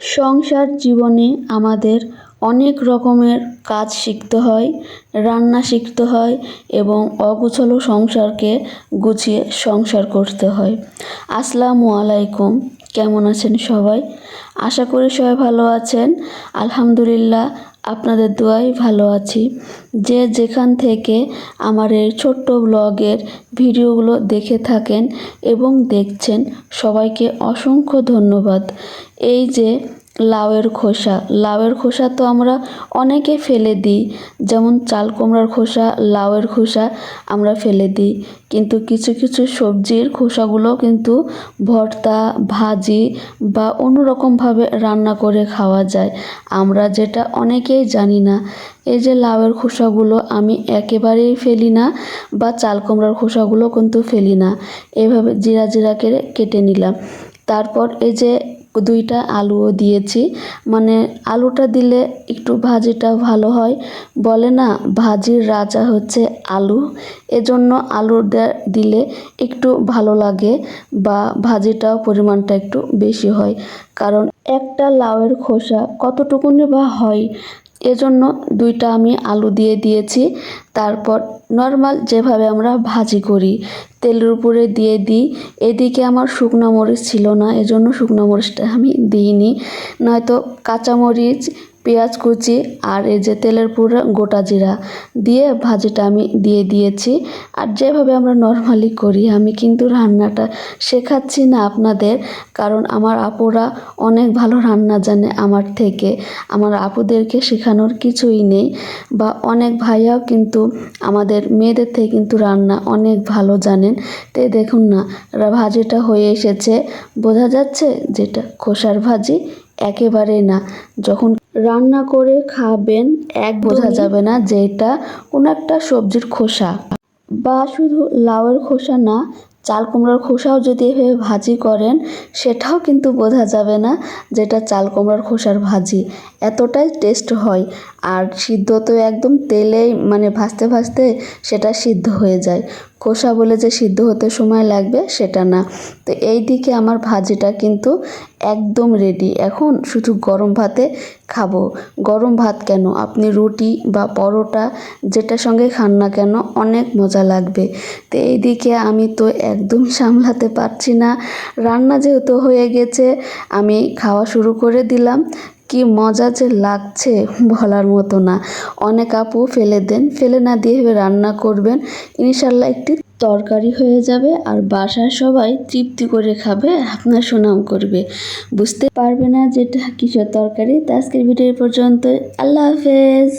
সংসার জীবনে আমাদের অনেক রকমের কাজ শিখতে হয়, রান্না শিখতে হয় এবং অগোছালো সংসারকে গুছিয়ে সংসার করতে হয়। আসসালামু আলাইকুম, কেমন আছেন সবাই? আশা করি সবাই ভালো আছেন। আলহামদুলিল্লাহ আপনাদের দোয়াই ভালো আছি। যে যেখান থেকে আমার এই ছোট্ট ব্লগের ভিডিওগুলো দেখে থাকেন এবং দেখছেন, সবাইকে অসংখ্য ধন্যবাদ। এই যে লাউয়ের খোসা। লাউয়ের খোসা তো আমরা অনেকে ফেলে দিই। যেমন চাল কুমড়ার খোসা, লাউয়ের খোসা আমরা ফেলে দিই। কিন্তু কিছু কিছু সবজির খোসাগুলো কিন্তু ভর্তা, ভাজি বা অন্যরকমভাবে রান্না করে খাওয়া যায়। আমরা যেটা অনেকেই জানি না, এই যে লাউয়ের খোসাগুলো আমি একেবারেই ফেলি না বা চাল কুমড়ার খোসাগুলো কিন্তু ফেলি না। এভাবে জিরা জিরা কেটে নিলাম। তারপর এই যে দুইটা আলুও দিয়েছি। মানে আলুটা দিলে একটু ভাজিটা ভালো হয়। বলে না, ভাজির রাজা হচ্ছে আলু। এজন্য আলু দিলে একটু ভালো লাগে বা ভাজিটাও পরিমাণটা একটু বেশি হয়। কারণ একটা লাউয়ের খোসা কতটুকুনি বা হয় এজন্য দুইটা আমি আলু দিয়ে দিয়েছি। তারপর নর্মাল যেভাবে আমরা ভাজি করি, তেলের উপরে দিয়ে দিই। এদিকে আমার শুকনো মরিচ ছিল না, এজন্য শুকনো মরিচটা আমি দিইনি। নয়তো কাঁচামরিচ পেঁয়াজ কুচি আর এই যে তেলের পুরো গোটা জিরা দিয়ে ভাজিটা আমি দিয়ে দিয়েছি। আর যেভাবে আমরা নর্মালি করি, আমি কিন্তু রান্নাটা শেখাচ্ছি না আপনাদের, কারণ আমার আপুরা অনেক ভালো রান্না জানে আমার থেকে। আমার আপুদেরকে শেখানোর কিছুই নেই বা অনেক ভাইয়াও কিন্তু আমাদের মেয়েদের থেকে কিন্তু রান্না অনেক ভালো জানেন। তো দেখুন না ভাজিটা হয়ে এসেছে। বোঝা যাচ্ছে যেটা খোসার ভাজি একেবারে না। যখন রান্না করে খাবেন এক বোঝা যাবে না যে এটা কোনো একটা সবজির খোসা। বা শুধু লাউয়ের খোসা না চাল কুমড়ার খোসাও যদি এভাবে ভাজি করেন সেটাও কিন্তু বোঝা যাবে না যেটা চাল কুমড়ার খোসার ভাজি। এতটাই টেস্ট হয়। আর সিদ্ধ তো একদম তেলেই মানে ভাজতে ভাজতে সেটা সিদ্ধ হয়ে যায়। খোসা বলে যে সিদ্ধ হতে সময় লাগবে সেটা না। তো এই দিকে আমার ভাজিটা কিন্তু একদম রেডি এখন শুধু গরম ভাতে খাব। গরম ভাত কেন? আপনি রুটি বা পরোটা যেটার সঙ্গে খান না কেন অনেক মজা লাগবে। তো এই দিকে আমি তো একদম সামলাতে পারছি না। রান্না যেহেতু হয়ে গেছে, আমি খাওয়া শুরু করে দিলাম। কি মজা যে লাগছে বলার মতো না। অনেক আপু ফেলে দেন, ফেলে না দিয়ে রান্না করবেন। ইনশাল্লাহ একটি তরকারি হয়ে যাবে আর বাসার সবাই তৃপ্তি করে খাবে, আপনার সুনাম করবে। বুঝতে পারবে না যেটা কিসের তরকারি। তো আজকের ভিডিও পর্যন্ত আল্লাহ হাফেজ।